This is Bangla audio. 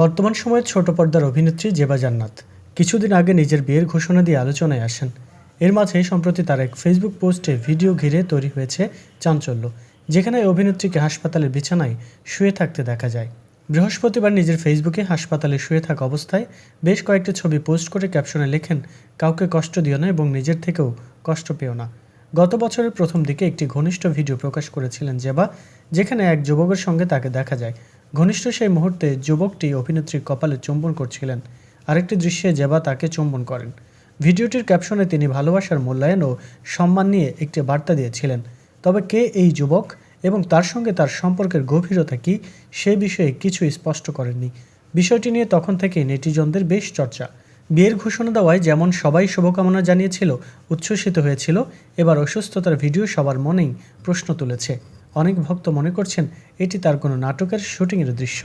বর্তমান সময়ে ছোট পর্দার অভিনেত্রী জেবা জান্নাত। কিছুদিন আগে নিজের বিয়ের ঘোষণা দিয়ে আলোচনায় আসেন। এর মাঝে সম্প্রতি তার এক ফেসবুক পোস্টে ভিডিও ঘিরে তৈরি হয়েছে চাঞ্চল্য, যেখানে অভিনেত্রীকে হাসপাতালের বিছানায় শুয়ে থাকতে দেখা যায়। বৃহস্পতিবার নিজের ফেসবুকে হাসপাতালে শুয়ে থাকা অবস্থায় বেশ কয়েকটি ছবি পোস্ট করে ক্যাপশনে লেখেন, কাউকে কষ্ট দিও না এবং নিজের থেকেও কষ্ট পেও না। গত বছরের প্রথম দিকে একটি ঘনিষ্ঠ ভিডিও প্রকাশ করেছিলেন জেবা, যেখানে এক যুবকের সঙ্গে তাকে দেখা যায়। ঘনিষ্ঠ সেই মুহূর্তে যুবকটি অভিনেত্রীর কপালে চুম্বন করছিলেন। আরেকটি দৃশ্যে জেবা তাকে চুম্বন করেন। ভিডিওটির ক্যাপশনে তিনি ভালোবাসার মূল্যায়ন ও সম্মান নিয়ে একটি বার্তা দিয়েছিলেন। তবে কে এই যুবক এবং তার সঙ্গে তার সম্পর্কের গভীরতা কী সে বিষয়ে কিছুই স্পষ্ট করেননি। বিষয়টি নিয়ে তখন থেকেই নেটিজনদের বেশ চর্চা। বিয়ের ঘোষণা দেওয়ায় যেমন সবাই শুভকামনা জানিয়েছিল, উচ্ছ্বসিত হয়েছিল, এবার অসুস্থতার ভিডিও সবার মনেই প্রশ্ন তুলেছে। অনেক ভক্ত মনে করছেন এটি তার কোনো নাটকের শুটিংয়ের দৃশ্য।